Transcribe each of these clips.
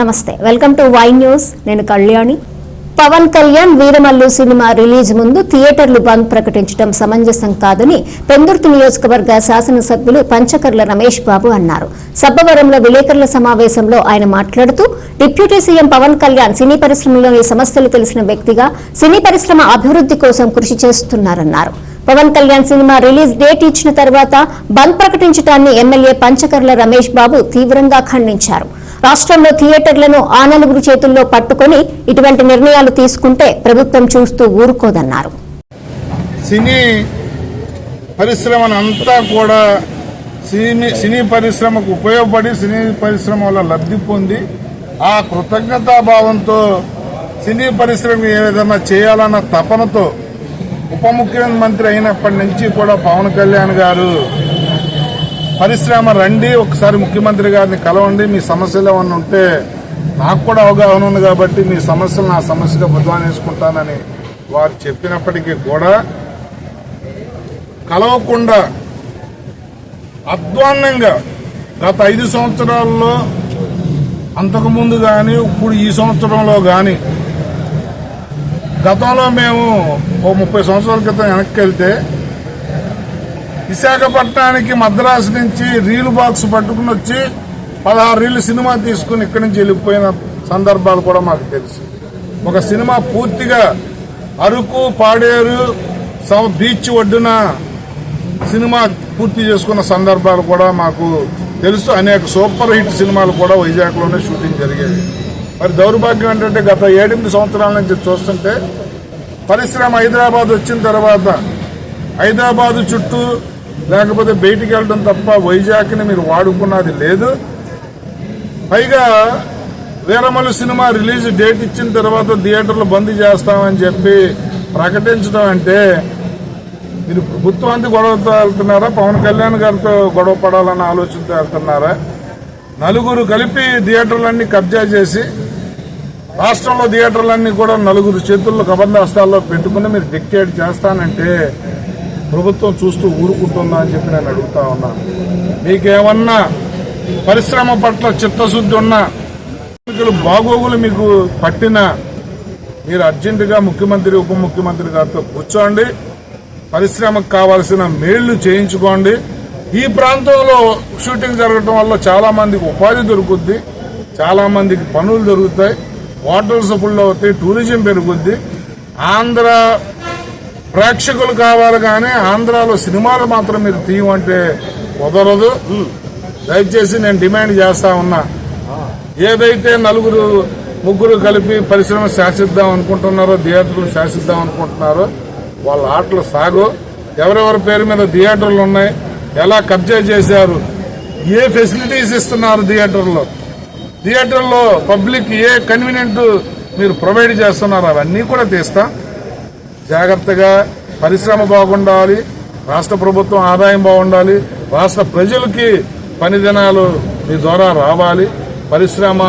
నమస్తే welcome to why news. నేను Kalyani. Pawan Kalyan Veeramallu cinema release ముందు థియేటర్లు బంద్ ప్రకటించడం సమంజసం కాదని పెందుర్తి నియోజకవర్గ శాసనసభ్యులు పంచకర్ల రమేష్ బాబు అన్నారు. సబ్బవరంలో విలేకరుల సమావేశంలో ఆయన మాట్లాడుతూ deputy CM Pavan Kalyan cine పరిశ్రమలోని సమస్యలు తెలిసిన వ్యక్తిగా సినీ పరిశ్రమ అభివృద్ధి కోసం కృషి చేస్తున్నారన్నారు. Pawan Kalyan cinema release date ఇచ్చిన తర్వాత బంద్ ప్రకటించడాన్ని ఎమ్మెల్యే పంచకర్ల రమేష్ బాబు తీవ్రంగా ఖండించారు. రాష్ట్రంలో థియేటర్లను ఆ నలుగురు చేతుల్లో పట్టుకొని ఇటువంటి నిర్ణయాలు తీసుకుంటే ప్రభుత్వం చూస్తూ ఊరుకోదన్నారు. సినీ పరిశ్రమను అంతా కూడా సినీ సినీ పరిశ్రమకు ఉపయోగపడి సినీ పరిశ్రమ వల్ల లబ్ధి పొంది ఆ కృతజ్ఞతాభావంతో సినీ పరిశ్రమ ఏ విధంగా చేయాలన్న తపనతో ఉప ముఖ్యమంత్రి అయినప్పటి నుంచి కూడా పవన్ కళ్యాణ్ గారు పరిశ్రమ రండి ఒకసారి ముఖ్యమంత్రి గారిని కలవండి మీ సమస్యలు ఏమన్నా ఉంటే నాకు కూడా అవగాహన ఉంది కాబట్టి మీ సమస్యలు నా సమస్యగా బుధవారం వేసుకుంటానని వారు చెప్పినప్పటికీ కూడా కలవకుండా అధ్వాన్నంగా గత ఐదు సంవత్సరాల్లో అంతకుముందు కానీ ఇప్పుడు ఈ సంవత్సరంలో కానీ గతంలో మేము ఓ ముప్పై సంవత్సరాల క్రితం వెనక్కి వెళ్తే విశాఖపట్నానికి మద్రాసు నుంచి రీల్ బాక్స్ పట్టుకుని వచ్చి పదహారు రీలు సినిమా తీసుకుని ఇక్కడి నుంచి వెళ్ళిపోయిన సందర్భాలు కూడా మాకు తెలుసు. ఒక సినిమా పూర్తిగా అరకు పాడేరు బీచ్ ఒడ్డున సినిమా పూర్తి చేసుకున్న సందర్భాలు కూడా మాకు తెలుసు. అనేక సూపర్ హిట్ సినిమాలు కూడా వైజాగ్లోనే షూటింగ్ జరిగేవి. మరి దౌర్భాగ్యం ఏంటంటే గత ఏడెనిమిది సంవత్సరాల నుంచి చూస్తుంటే పరిశ్రమ హైదరాబాద్ వచ్చిన తర్వాత హైదరాబాద్ చుట్టూ లేకపోతే బయటికి వెళ్ళడం తప్ప వైజాగ్ని మీరు వాడుకున్నది లేదు. పైగా వీరమల్లు సినిమా రిలీజ్ డేట్ ఇచ్చిన తర్వాత థియేటర్లు బంద్ చేస్తామని చెప్పి ప్రకటించడం అంటే మీరు ప్రభుత్వానికి గొడవతో వెళ్తున్నారా పవన్ కళ్యాణ్ గారితో గొడవ పడాలన్న ఆలోచనతో వెళ్తున్నారా నలుగురు కలిపి థియేటర్లన్నీ కబ్జా చేసి రాష్ట్రంలో థియేటర్లన్నీ కూడా నలుగురు చేతుల్లో కబంధాస్తాల్లో పెట్టుకుని మీరు డిక్టేట్ చేస్తానంటే ప్రభుత్వం చూస్తూ ఊరుకుంటుందా అని చెప్పి నేను అడుగుతా ఉన్నాను మీకేమన్నా పరిశ్రమ పట్ల చిత్తశుద్ధి ఉన్నా బాగోగులు మీకు పట్టినా మీరు అర్జెంటుగా ముఖ్యమంత్రి ఉప ముఖ్యమంత్రి గారితో కూర్చోండి. పరిశ్రమకు కావాల్సిన మేళ్ళు చేయించుకోండి. ఈ ప్రాంతంలో షూటింగ్ జరగడం వల్ల చాలా మందికి ఉపాధి దొరుకుద్ది చాలా మందికి పనులు దొరుకుతాయి హోటల్స్ ఫుల్ అవుతాయి టూరిజం పెరుగుద్ది. ఆంధ్ర ప్రేక్షకులు కావాలి కానీ ఆంధ్రాలో సినిమాలు మాత్రం మీరు తీయమంటే కుదరదు. దయచేసి నేను డిమాండ్ చేస్తా ఉన్నా. ఏదైతే నలుగురు ముగ్గురు కలిపి పరిశ్రమ శాసిద్దాం అనుకుంటున్నారో థియేటర్లు శాసిద్దాం అనుకుంటున్నారో వాళ్ళ ఆటలు సాగు. ఎవరెవరి పేరు మీద థియేటర్లు ఉన్నాయి ఎలా కబ్జా చేశారు ఏ ఫెసిలిటీస్ ఇస్తున్నారు థియేటర్లో థియేటర్లో పబ్లిక్ ఏ కన్వీనియంట్ మీరు ప్రొవైడ్ చేస్తున్నారు అవన్నీ కూడా తీస్తాం. జాగ్రత్తగా పరిశ్రమ బాగుండాలి రాష్ట్ర ప్రభుత్వం ఆదాయం బాగుండాలి రాష్ట్ర ప్రజలకి పని దినాలు మీ ద్వారా రావాలి. పరిశ్రమ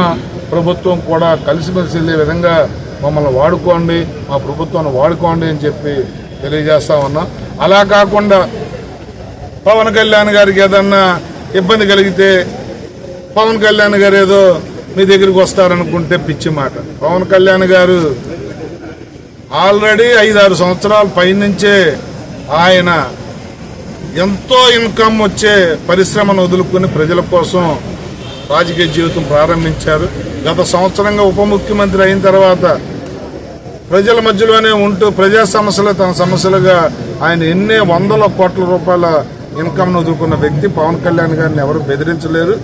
ప్రభుత్వం కూడా కలిసిమెలిసి వెళ్ళే విధంగా మమ్మల్ని వాడుకోండి మా ప్రభుత్వాన్ని వాడుకోండి అని చెప్పి తెలియజేస్తా ఉన్నాం. అలా కాకుండా పవన్ కళ్యాణ్ గారికి ఏదన్నా ఇబ్బంది కలిగితే పవన్ కళ్యాణ్ గారు ఏదో మీ దగ్గరికి వస్తారనుకుంటే పిచ్చి మాట. పవన్ కళ్యాణ్ గారు ఆల్రెడీ ఐదారు సంవత్సరాల పైనుంచే ఆయన ఎంతో ఇన్కమ్ వచ్చే పరిశ్రమను వదులుకొని ప్రజల కోసం రాజకీయ జీవితం ప్రారంభించారు. గత సంవత్సరంగా ఉప ముఖ్యమంత్రి అయిన తర్వాత ప్రజల మధ్యలోనే ఉంటూ ప్రజా సమస్యలు తన సమస్యలుగా ఆయన ఎన్ని వందల కోట్ల రూపాయల ఇన్కమ్ను వదులుకున్న వ్యక్తి పవన్ కళ్యాణ్ గారిని ఎవరు బెదిరించలేరు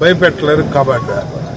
భయపెట్టలేరు కాబట్టి.